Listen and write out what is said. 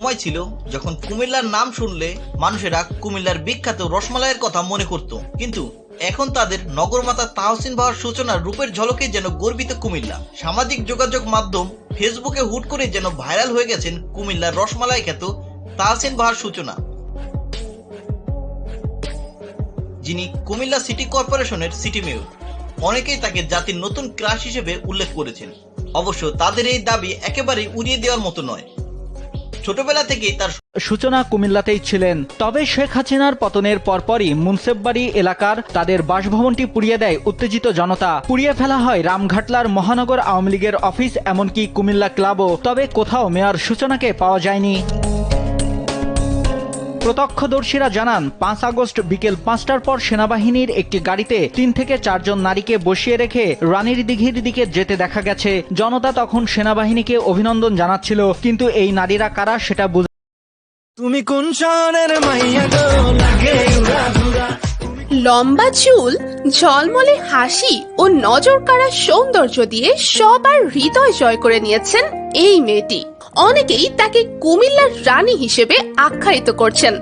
সময় ছিল যখন কুমিল্লার নাম শুনলে মানুষেরা কুমিল্লার বিখ্যাত রসমালাইয়ের কথা মনে করত। কিন্তু এখন তাদের নগরমাতা তাহসিন বাহার সূচনার রূপের ঝলকে যেন গর্বিত কুমিল্লা। সামাজিক যোগাযোগ মাধ্যম ফেসবুকে হুট করে যেন ভাইরাল হয়ে গেছেন কুমিল্লার রসমালাই খ্যাত তাহসিন বাহার সূচনা। যিনি কুমিল্লা সিটি কর্পোরেশনের সিটি মেয়র। অনেকেই তাকে জাতির নতুন ক্রাশ হিসেবে উল্লেখ করেছেন। অবশ্য তাদের এই দাবি একেবারেই উড়িয়ে দেওয়ার মতো নয়। ছোটবেলা থেকেই তার সূচনা কুমিল্লাতেই ছিলেন। তবে শেখ হাসিনার পতনের পরপরই মুন্সেববাড়ি এলাকার তাদের বাসভবনটি পুড়িয়ে দেয় উত্তেজিত জনতা। পুড়িয়ে ফেলা হয় রামঘাটলার মহানগর আওয়ামী লীগের অফিস, এমনকি কুমিল্লা ক্লাবও। তবে কোথাও মেয়র সূচনাকে পাওয়া যায়নি। প্রত্যক্ষদর্শীরা জানান, পাঁচ আগস্ট বিকেল পাঁচটার পর সেনাবাহিনীর একটি গাড়িতে তিন থেকে চারজন নারীকে বসিয়ে রেখে রানীর দিঘির দিকে যেতে দেখা গেছে। জনতা তখন সেনাবাহিনীকে অভিনন্দন জানাচ্ছিল, কিন্তু এই নারীরা কারা সেটা তুমি কোন শহরের মাইয়া লম্বা চুল, ঝলমলে হাসি ও নজর কাড়া সৌন্দর্য দিয়ে সবার হৃদয় জয় করে নিয়েছেন এই মেয়েটি। অনেকেই তাকে কুমিল্লার রানী হিসেবে আখ্যায়িত করছেন।